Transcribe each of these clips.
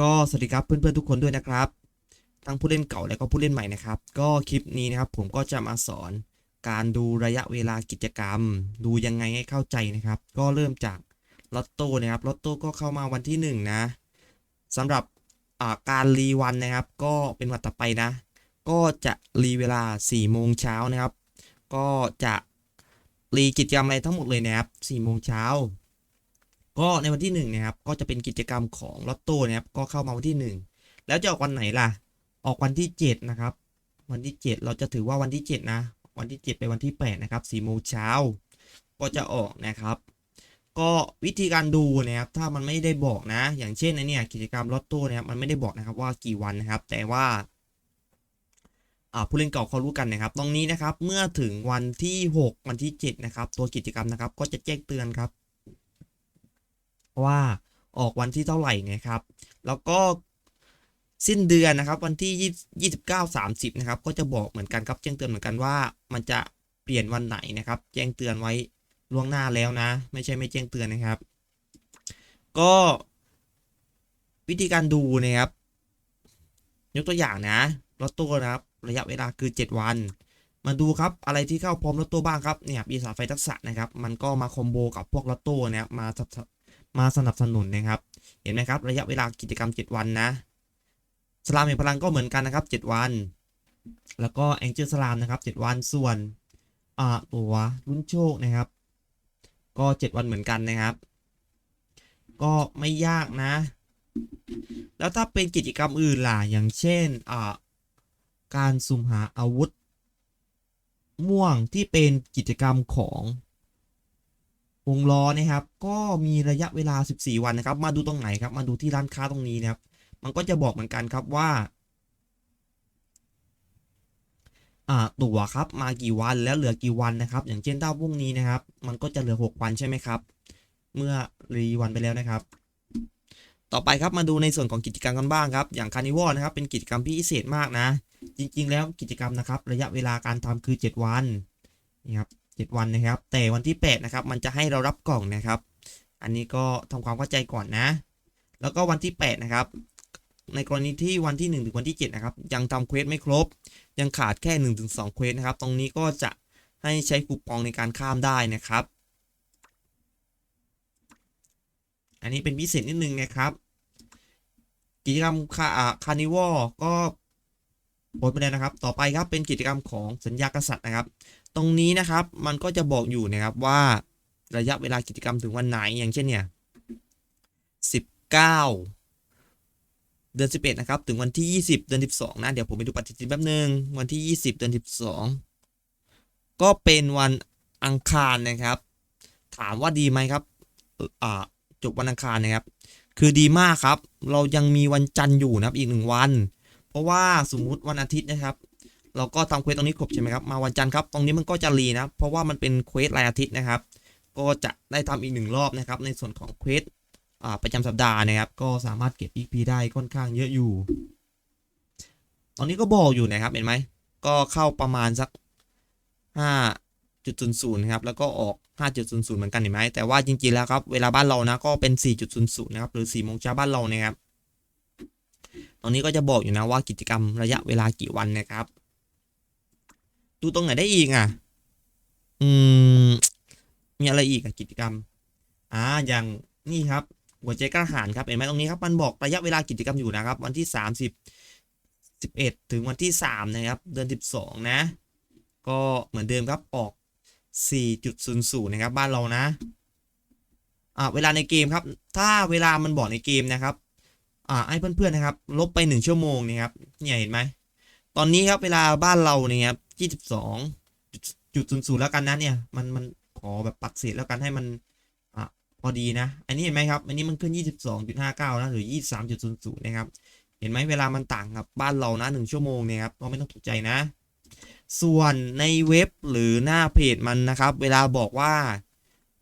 ก็สวัสดีครับเพื่อนๆทุกคนด้วยนะครับ ทั้งผู้เล่นเก่าและก็ผู้เล่นใหม่นะครับ ก็คลิปนี้นะครับผมก็จะมาสอนการดูระยะเวลากิจกรรม ดูยังไงให้เข้าใจนะครับ ก็เริ่มจากลอตโต้นะครับลอตโต้ก็เข้ามาวันที่ 1นงนะสำหรับการรีวันนะครับ ก็เป็นวันต่อไปนะ ก็จะรีเวลา4ี่โมงเช้านะครับ ก็จะรีกิจกรรมอะไรทั้งหมดเลยนะครับ4ี่โมงเช้า ก็ในวันที่1นะครับก็จะเป็นกิจกรรมของลอตโต้นะครับก็เข้ามาวันที่ 1 แล้วจะออกวันไหนล่ะ ออกวันที่ 7 นะครับ วันที่ 7 เราจะถือว่าวันที่ 7 นะ วันที่ 7 ไปวันที่ 8 นะครับ4โมงเช้าก็จะออกนะครับ ก็วิธีการดูนะครับถ้ามันไม่ได้บอกนะ อย่างเช่นไอเนี่ยกิจกรรมลอตโต้นะครับมันไม่ได้บอกนะครับว่ากี่วันนะครับ แต่ว่าอ่าผู้เล่นเก่าเขารู้กันนะครับ ตรงนี้นะครับเมื่อถึงวันที่ 6 วันที่ 7 นะครับ ตัวกิจกรรมนะครับ ก็จะแจ้งเตือนครับ ว่าออกวันที่เท่าไหร่นะครับ แล้วก็สิ้นเดือนนะครับ วันที่ยี่สิบเก้าสามสิบนะครับ ก็จะบอกเหมือนกันครับแจ้งเตือนเหมือนกันว่า มันจะเปลี่ยนวันไหนนะครับ แจ้งเตือนไว้ล่วงหน้าแล้วนะ ไม่ใช่ไม่แจ้งเตือนนะครับ ก็วิธีการดูนะครับ ยกตัวอย่างนะลอตโต้นะครับ ระยะเวลาคือ 7 วัน มาดูครับอะไรที่เข้าพร้อมลอตโต้บ้างครับเนี่ยปีศาจไฟทักษะนะครับ มันก็มาคอมโบกับพวกลอตโต้นะครับมาทับ มาสนับสนุนนะครับ เห็นไหมครับ ระยะเวลากิจกรรม 7 วันนะสลามแห่งพลังก็เหมือนกันนะครับ 7 วัน แล้วก็แองเจิลสลามนะครับ 7 วันส่วนอ่าตัวลุ้นโชคนะครับ ก็ 7 วันเหมือนกันนะครับ ก็ไม่ยากนะ แล้วถ้าเป็นกิจกรรมอื่นล่ะอย่างเช่นอ่าการสุ่มหาอาวุธ ม่วงที่เป็นกิจกรรมของ วงล้อนะครับ ก็มีระยะเวลา 14 วันนะครับ มาดูตรงไหนครับ มาดูที่ร้านค้าตรงนี้นะครับ มันก็จะบอกเหมือนกันครับว่าตั๋วครับมากี่วันแล้วเหลือกี่วันนะครับ อย่างเช่นถ้าพรุ่งนี้นะครับ มันก็จะเหลือ 6 วันใช่ไหมครับ เมื่อรีวันไปแล้วนะครับ ต่อไปครับมาดูในส่วนของกิจกรรมกันบ้างครับ อย่างคานิวอลนะครับเป็นกิจกรรมพิเศษมากนะ จริง ๆ แล้วกิจกรรมนะครับ ระยะเวลาการทำคือ 7 วันนี่ครับ 7 วันนะครับ แต่วันที่ 8 นะครับ มันจะให้เรารับกล่องนะครับ อันนี้ก็ทำความเข้าใจก่อนนะ แล้วก็วันที่ 8 นะครับ ในกรณีที่วันที่ 1 ถึงวันที่ 7 นะครับ ยังทำเควสไม่ครบ ยังขาดแค่1ถึง2เควสนะครับ ตรงนี้ก็จะให้ใช้คูปองในการข้ามได้นะครับ อันนี้เป็นพิเศษนิดนึงนะครับ กิจกรรมคาคานิวอลก็โพสต์ไปแล้วนะครับ ต่อไปครับเป็นกิจกรรมของสัญญากษัตริย์นะครับ ตรงนี้นะครับมันก็จะบอกอยู่นะครับว่าระยะเวลากิจกรรมถึงวันไหนอย่างเช่นเนี่ยสิบเก้าเดือนสิบเอ็ดนะครับ ถึงวันที่ยี่สิบเดือนสิบสองนะ เดี๋ยวผมไปดูปฏิทินแป๊บนึง วันที่ยี่สิบเดือนสิบสองก็เป็นวันอังคารนะครับ ถามว่าดีไหมครับอ่าจบวันอังคารนะครับ คือดีมากครับ เรายังมีวันจันทร์อยู่นะครับอีกหนึ่งวัน เพราะว่าสมมุติวันอาทิตย์นะครับ เราก็ทำเควสตรงนี้ครบใช่ไหมครับ มาวันจันทร์ครับ ตรงนี้มันก็จะรีนะ เพราะว่ามันเป็นเควสรายอาทิตย์นะครับ ก็จะได้ทำอีกหนึ่งรอบนะครับ ในส่วนของเควสประจำสัปดาห์นะครับ ก็สามารถเก็บ EP ได้ค่อนข้างเยอะอยู่ ตอนนี้ก็บอกอยู่นะครับ เห็นไหม ก็เข้าประมาณสักห้าจุดศูนย์ศูนย์นะครับ แล้วก็ออก 5.00 เหมือนกันเห็นไหม แต่ว่าจริงๆแล้วครับ เวลาบ้านเรานะ ก็เป็น 4.00 นะครับ หรือ4โมงเช้าบ้านเรานะครับตรงนี้ก็จะบอกอยู่นะว่ากิจกรรมระยะเวลากี่วันนะครับ ดูตรงไหนได้อีกอะ อืม มีอะไรอีกอะกิจกรรม อ่า อย่างนี่ครับ หัวใจกล้าหาญครับ เห็นไหมตรงนี้ครับ มันบอกระยะเวลากิจกรรมอยู่นะครับ วันที่30 11ถึงวันที่3นะครับ เดือน12นะ ก็เหมือนเดิมครับ ออก4.00นะครับ บ้านเรานะ อ่า เวลาในเกมครับ ถ้าเวลามันบอกในเกมนะครับ อ่า ให้เพื่อนๆนะครับ ลบไป1ชั่วโมงนะครับ เนี่ยเห็นไหม ตอนนี้ครับ เวลาบ้านเราเนี่ยครับ 22.00แล้วกันนะเนี่ย มันมันขอแบบปัดเศษแล้วกันให้มันอะพอดีนะ อันนี้เห็นไหมครับ อันนี้มันขึ้น 22.59นะหรือ 23.00นะครับ เห็นไหมเวลามันต่างกับบ้านเรานะ1ชั่วโมงเนี่ยครับก็ไม่ต้องตกใจนะ ส่วนในเว็บหรือหน้าเพจมันนะครับ เวลาบอกว่า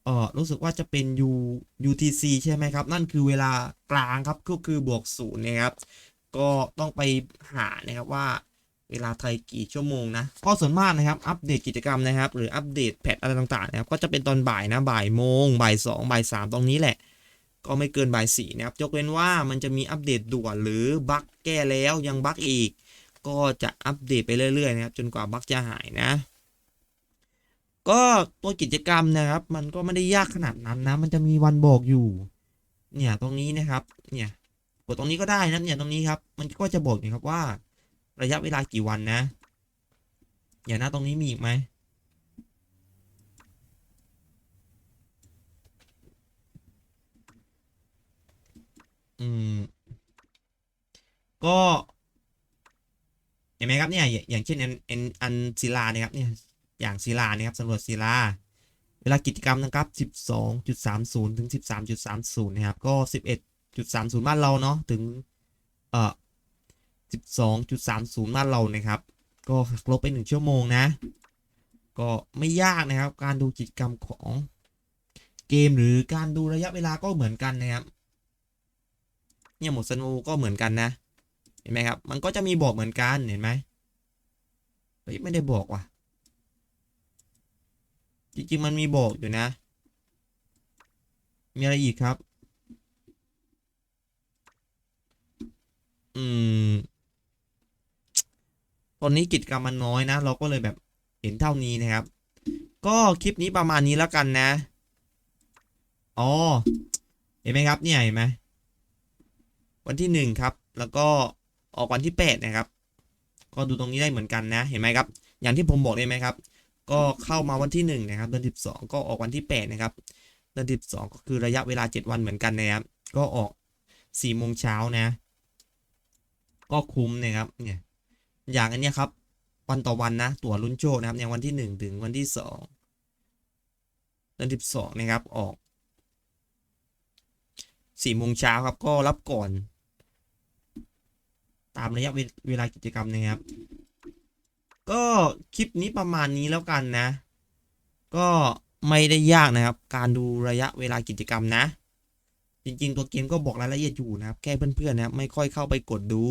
เออรู้สึกว่าจะเป็น U UTC ใช่ไหมครับ นั่นคือเวลากลางครับก็คือบวกศูนย์นะครับ ก็ต้องไปหานะครับว่า เวลาไทยกี่ชั่วโมงนะก็ส่วนมากนะครับอัปเดตกิจกรรมนะครับ หรืออัปเดตแพทอะไรต่างๆนะครับก็จะเป็นตอนบ่ายนะบ่ายโมงบ่ายสองบ่ายสามตรงนี้แหละ ก็ไม่เกินบ่ายสี่นะครับยกเว้นว่ามันจะมีอัปเดตด่วนหรือบั๊กแก้แล้วยังบั๊กอีก ก็จะอัปเดตไปเรื่อยๆนะครับจนกว่าบั๊กจะหายนะ ก็ตัวกิจกรรมนะครับ มันก็ไม่ได้ยากขนาดนั้นนะมันจะมีวันบอกอยู่ เนี่ยตรงนี้นะครับเนี่ยกดตรงนี้ก็ได้นะเนี่ยตรงนี้ครับ มันก็จะบอกนะครับว่า ระยะเวลากี่วันนะ อย่าหนะตรงนี้มีอีกไหมอืม ก็เห็นไหมครับเนี่ยอย่างเช่นอันอันอันศิลานี่ยครับเนี่ยอย่างศิลาเนี่ยครับสำรวจศิลา เวลากิจกรรมนะครับ 12.30 ถึง 13.30 นะครับ ก็ 11.30 บ้านเราเนาะถึง เอ่อ 12.30บ้านเรานะครับ ก็หักลบไป 1 ชั่วโมงนะ ก็ไม่ยากนะครับ การดูกิจกรรมของเกมหรือการดูระยะเวลาก็เหมือนกันนะครับ เนี่ยหมดสนูก็เหมือนกันนะ เห็นไหมครับ มันก็จะมีบอกเหมือนกัน เห็นไหมเฮ้ยไม่ได้บอกว่ะ จริงๆ มันมีบอกอยู่นะ มีอะไรอีกครับ อืม ตอนนี้กิจกรรมมันน้อยนะ เราก็เลยแบบเห็นเท่านี้นะครับ ก็คลิปนี้ประมาณนี้แล้วกันนะอ๋อเห็นไหมครับเนี่ยเห็นไหมวันที่หนึ่งครับ แล้วก็ออกวันที่แปดนะครับ ก็ดูตรงนี้ได้เหมือนกันนะ เห็นไหมครับ อย่างที่ผมบอกเลยไหมครับ ก็เข้ามาวันที่หนึ่งนะครับ เดือนสิบสองก็ออกวันที่แปดนะครับ เดือนสิบสองก็คือระยะเวลาเจ็ดวันเหมือนกันนะครับ ก็ออกสี่โมงเช้านะ ก็คุ้มนะครับ เนี่ย อย่างอันเนี้ยครับ วันต่อวันนะ ตั๋วลุ้นโชคนะครับอย่างวันที่หนึ่งถึงวันที่สองเดือนสิบสองนะครับ ออกสี่โมงเช้าครับ ก็รับก่อน ตามระยะเวเวลากิจกรรมนะครับ ก็คลิปนี้ประมาณนี้แล้วกันนะ ก็ไม่ได้ยากนะครับ การดูระยะเวลากิจกรรมนะ จริง ๆ ตัวเกมก็บอกรายละเอียดอยู่นะครับ แค่เพื่อนๆนะครับไม่ค่อยเข้าไปกดดู